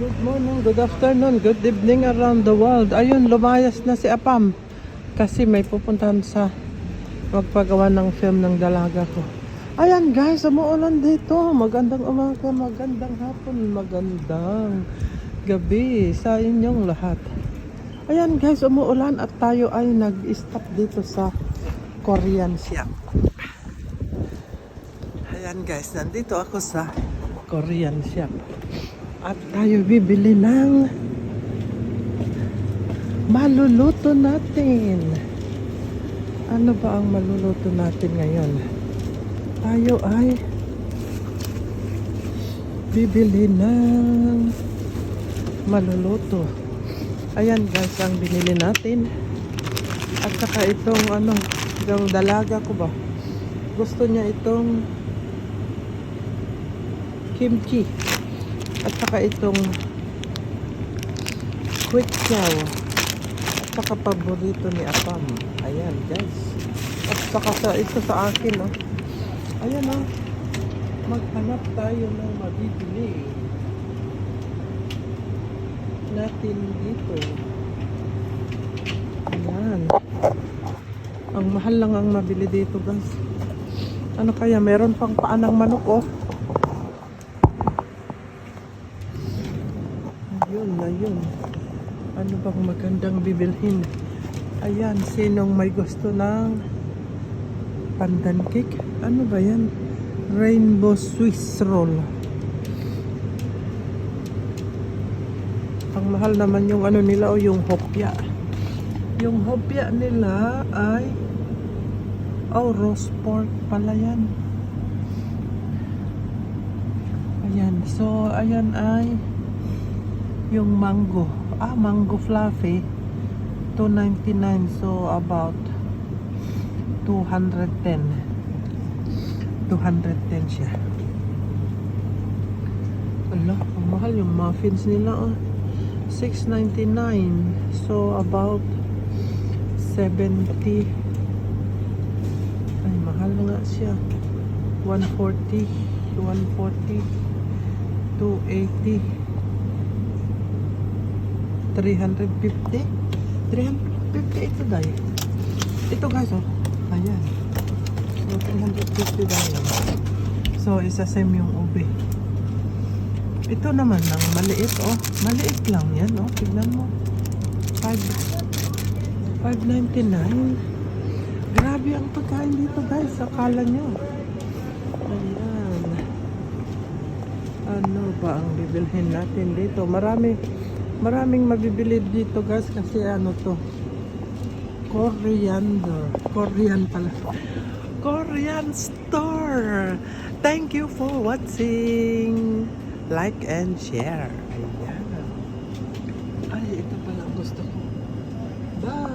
Good morning, good afternoon, good evening around the world. Ayun, lumayas na si Apam. Kasi may pupuntahan sa magpagawa ng film ng dalaga ko. Ayan guys, umuulan dito. Magandang umaga, magandang hapon, magandang gabi sa inyong lahat. Ayan guys, umuulan at tayo ay nag-stop dito sa Korean shop. Ayan guys, nandito ako sa Korean shop. At tayo bibili ng maluluto natin. Ano ba ang maluluto natin ngayon? Tayo ay bibili ng maluluto. Ayan guys, ang binili natin. At saka itong ano, yung dalaga ko ba? Gusto niya itong kimchi. At saka itong quick chow. At saka paborito ni Apam. Ayan guys. At saka sa, ito sa akin oh. Ayan oh. Maghanap tayo ng mabibili. Natin dito. Ayan. Ang mahal lang ang mabili dito guys. Ano kaya? Meron pang paan ng manok oh. Ayun, ayun. Ano bang magandang bibilhin? Ayan, sinong may gusto ng pandan cake? Ano ba yan? Rainbow Swiss roll. Ang mahal naman yung ano nila o yung hopya. Yung hopya nila ay oh, roast pork pala yan. Ayan, so ayan ay yung mango. Ah, mango fluffy. 299 so about 210. 210 siya. Ala, ang mahal yung muffins nila. Oh. 699 so about 70 ay mahal nga siya 140 140 280 350 350 ito dahil. Ito guys oh. Ayan. So 350 dahil. So isa same yung ube. Ito naman ang maliit oh. Maliit lang yan oh. Tignan mo. 5 599 grabe ang pagkain dito guys. Akala nyo. Ayan. Ano ba ang bibilhin natin dito? Marami Maraming mabibili dito guys kasi ano to? Coriander. Korean pala. Korean store. Thank you for watching. Like and share. Ayan. Ay ito pala gusto ko. Bye